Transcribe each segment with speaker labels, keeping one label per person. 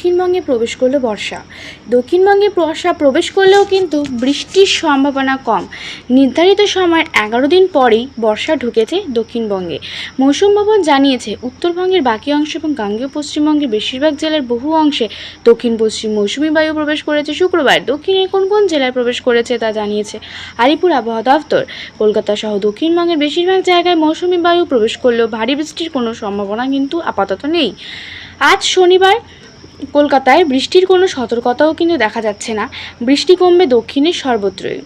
Speaker 1: দক্ষিণবঙ্গে প্রবেশ করল বর্ষা। দক্ষিণবঙ্গে বর্ষা প্রবেশ করলেও কিন্তু বৃষ্টির সম্ভাবনা কম। নির্ধারিত সময়ের এগারো দিন পরেই বর্ষা ঢুকেছে দক্ষিণবঙ্গে। মৌসুম ভবন জানিয়েছে, উত্তরবঙ্গের বাকি অংশ এবং গাঙ্গেয় পশ্চিমবঙ্গের বেশিরভাগ জেলার বহু অংশে দক্ষিণ পশ্চিম মৌসুমি বায়ু প্রবেশ করেছে শুক্রবার। দক্ষিণের কোন কোন জেলায় প্রবেশ করেছে তা জানিয়েছে আলিপুর আবহাওয়া দফতর কলকাতা সহ দক্ষিণবঙ্গের বেশিরভাগ জায়গায় মৌসুমি বায়ু প্রবেশ করলেও ভারী বৃষ্টির কোনো সম্ভাবনা কিন্তু আপাতত নেই। আজ শনিবার কলকাতায় বৃষ্টির কোনো সতর্কতাও কিন্তু দেখা যাচ্ছে না। বৃষ্টি কমবে দক্ষিণের সর্বত্রই।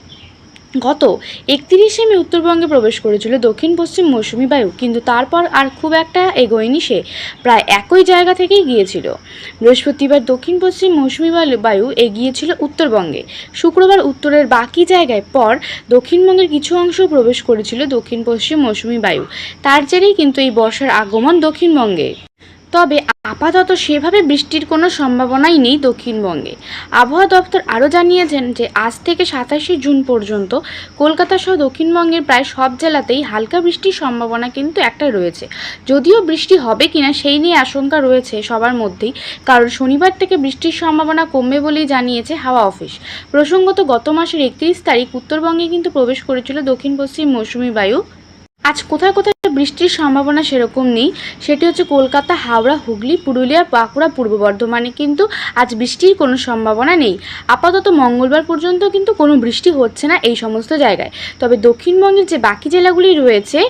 Speaker 1: গত একত্রিশে মে উত্তরবঙ্গে প্রবেশ করেছিল দক্ষিণ পশ্চিম মৌসুমি বায়ু, কিন্তু তারপর আর খুব একটা এগোয়নি সে। প্রায় একই জায়গা থেকেই গিয়েছিল। বৃহস্পতিবার দক্ষিণ পশ্চিম মৌসুমি বায়ু- এগিয়েছিল উত্তরবঙ্গে। শুক্রবার উত্তরের বাকি জায়গায় পর দক্ষিণবঙ্গের কিছু অংশ প্রবেশ করেছিল দক্ষিণ পশ্চিম মৌসুমি বায়ু। তার জেরেই কিন্তু এই বর্ষার আগমন দক্ষিণবঙ্গে। তবে আপাতত সেভাবে বৃষ্টির কোনো সম্ভাবনাই নেই দক্ষিণবঙ্গে। আবহাওয়া দপ্তর আরও জানিয়েছেন যে, আজ থেকে সাতাশে জুন পর্যন্ত কলকাতা সহ দক্ষিণবঙ্গের প্রায় সব জেলাতেই হালকা বৃষ্টির সম্ভাবনা কিন্তু একটা রয়েছে। যদিও বৃষ্টি হবে কিনা সেই নিয়ে আশঙ্কা রয়েছে সবার মধ্যেই, কারণ শনিবার থেকে বৃষ্টির সম্ভাবনা কমবে বলেই জানিয়েছে হাওয়া অফিস। প্রসঙ্গত, গত মাসের একত্রিশ তারিখ উত্তরবঙ্গে কিন্তু প্রবেশ করেছিল দক্ষিণ পশ্চিম মৌসুমি বায়ু। আজ কোথায় কোথায় বৃষ্টির সম্ভাবনা সেরকম নেই। সেটি হচ্ছে কলকাতা, হাওড়া, হুগলি, পুরুলিয়া, বাঁকুড়া, পূর্ব বর্ধমানে কিন্তু আজ বৃষ্টির কোনো সম্ভাবনা নেই। আপাতত মঙ্গলবার পর্যন্ত কিন্তু কোনো বৃষ্টি হচ্ছে না এই সমস্ত জায়গায়। তবে দক্ষিণবঙ্গের যে বাকি জেলাগুলি রয়েছে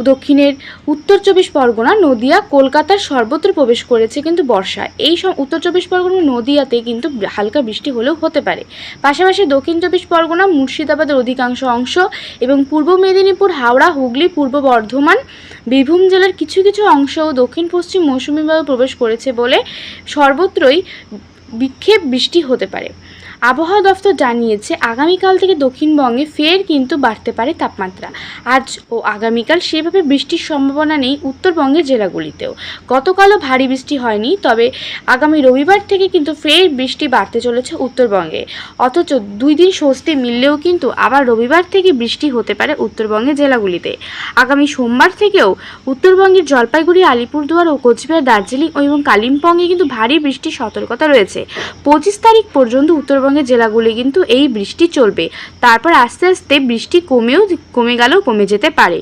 Speaker 1: দক্ষিণের উত্তর চব্বিশ পরগনা, নদিয়া, কলকাতার সর্বত্র প্রবেশ করেছে কিন্তু বর্ষা। এই সব উত্তর চব্বিশ পরগনা, নদিয়াতে কিন্তু হালকা বৃষ্টি হলেও হতে পারে। পাশাপাশি দক্ষিণ চব্বিশ পরগনা, মুর্শিদাবাদের অধিকাংশ অংশ এবং পূর্ব মেদিনীপুর, হাওড়া, হুগলি, পূর্ব বর্ধমান, বীরভূম জেলার কিছু কিছু অংশ ও দক্ষিণ পশ্চিম মৌসুমি বায়ু প্রবেশ করেছে বলে সর্বত্রই বিক্ষেপ বৃষ্টি হতে পারে। আবহাওয়া দফতর জানিয়েছে, আগামীকাল থেকে দক্ষিণবঙ্গে ফের কিন্তু বাড়তে পারে তাপমাত্রা। আজ ও আগামীকাল সেভাবে বৃষ্টির সম্ভাবনা নেই উত্তরবঙ্গের জেলাগুলিতেও। গতকালও ভারী বৃষ্টি হয়নি, তবে আগামী রবিবার থেকে কিন্তু ফের বৃষ্টি বাড়তে চলেছে উত্তরবঙ্গে। অথচ দুই দিন স্বস্তি মিললেও কিন্তু আবার রবিবার থেকে বৃষ্টি হতে পারে উত্তরবঙ্গের জেলাগুলিতে। আগামী সোমবার থেকেও উত্তরবঙ্গের জলপাইগুড়ি, আলিপুরদুয়ার ও কোচবিহার, দার্জিলিং এবং কালিম্পংয়ে কিন্তু ভারী বৃষ্টির সতর্কতা রয়েছে। পঁচিশ তারিখ পর্যন্ত উত্তরবঙ্গের জেলাগুলি কিন্তু এই বৃষ্টি চলবে। তারপর আস্তে আস্তে বৃষ্টি কমেও, কমে গেলেও কমে যেতে পারে।